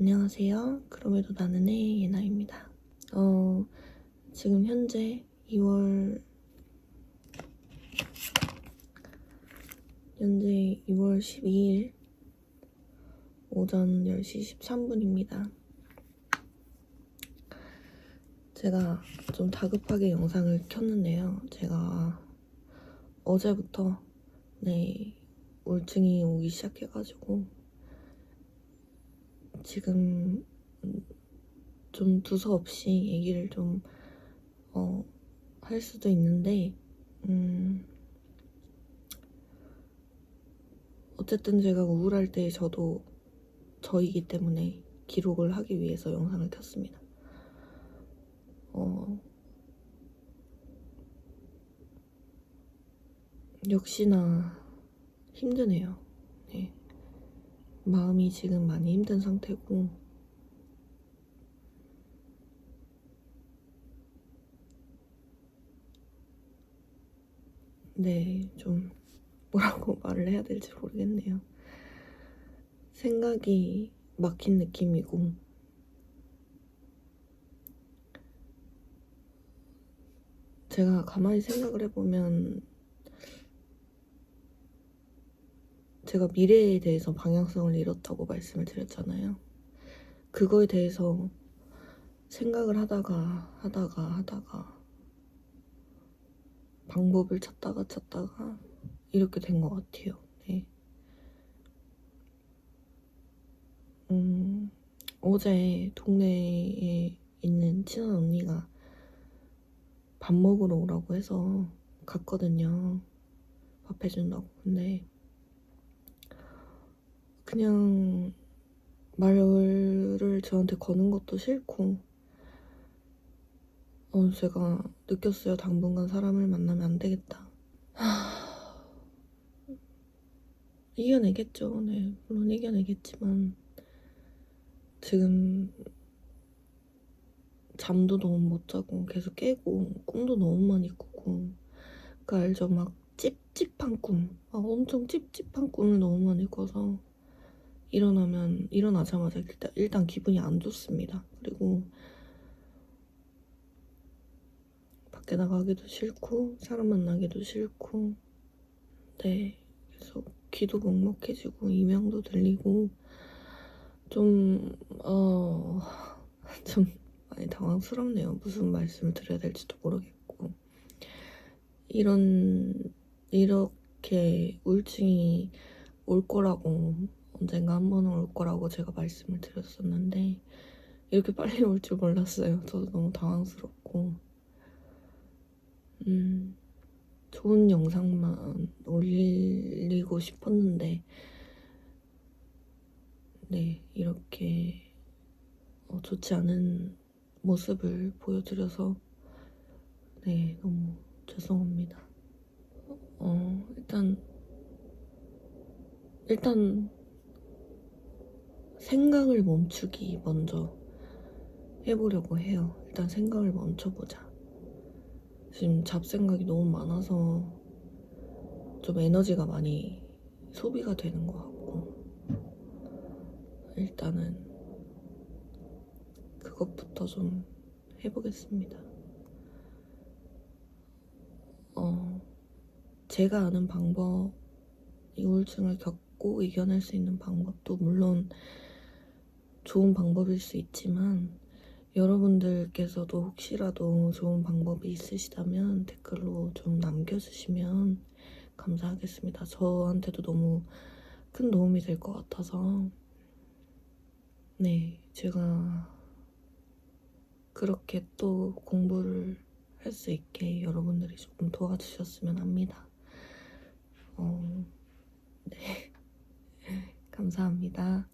안녕하세요. 그럼에도 나는의 예나입니다. 어, 지금 현재 2월 현재 2월 12일 오전 10시 13분입니다. 제가 좀 다급하게 영상을 켰는데요. 제가 어제부터 네 우울증이 오기 시작해가지고 지금 음, 좀 두서없이 얘기를 좀 어, 할 수도 있는데 음, 어쨌든 제가 우울할 때 저도 저이기 때문에 기록을 하기 위해서 영상을 켰습니다. 어, 역시나 힘드네요. 네. 마음이 지금 많이 힘든 상태고 네, 좀 뭐라고 말을 해야 될지 모르겠네요. 생각이 막힌 느낌이고 제가 가만히 생각을 해보면 제가 미래에 대해서 방향성을 잃었다고 말씀을 드렸잖아요. 그거에 대해서 생각을 하다가 하다가 하다가 방법을 찾다가 찾다가 이렇게 된 것 같아요. 네. 음, 어제 동네에 있는 친한 언니가 밥 먹으러 오라고 해서 갔거든요. 밥 해준다고. 근데 그냥 말을 저한테 거는 것도 싫고 어, 제가 느꼈어요. 당분간 사람을 만나면 안 되겠다. 하... 이겨내겠죠. 네, 물론 이겨내겠지만 지금 잠도 너무 못 자고 계속 깨고 꿈도 너무 많이 꾸고 그 알죠? 막 찝찝한 꿈, 막 엄청 찝찝한 꿈을 너무 많이 꿔서 일어나면 일어나자마자 일단, 일단 기분이 안 좋습니다. 그리고 밖에 나가기도 싫고 사람 만나기도 싫고 네 계속 귀도 먹먹해지고 이명도 들리고 좀 어... 좀 많이 당황스럽네요. 무슨 말씀을 드려야 될지도 모르겠고 이런 이렇게 우울증이 올 거라고 언젠가 한 번은 올 거라고 제가 말씀을 드렸었는데 이렇게 빨리 올 줄 몰랐어요. 저도 너무 당황스럽고 음, 좋은 영상만 올리고 싶었는데 네 이렇게 어, 좋지 않은 모습을 보여드려서 네 너무 죄송합니다. 어 일단 일단 생각을 멈추기 먼저 해보려고 해요. 일단 생각을 멈춰보자. 지금 잡생각이 너무 많아서 좀 에너지가 많이 소비가 되는 것 같고 일단은 그것부터 좀 해보겠습니다. 어, 제가 아는 방법, 이 우울증을 겪고 이겨낼 수 있는 방법도 물론 좋은 방법일 수 있지만 여러분들께서도 혹시라도 좋은 방법이 있으시다면 댓글로 좀 남겨주시면 감사하겠습니다. 저한테도 너무 큰 도움이 될 것 같아서 네, 제가 그렇게 또 공부를 할 수 있게 여러분들이 조금 도와주셨으면 합니다. 어, 네. 감사합니다.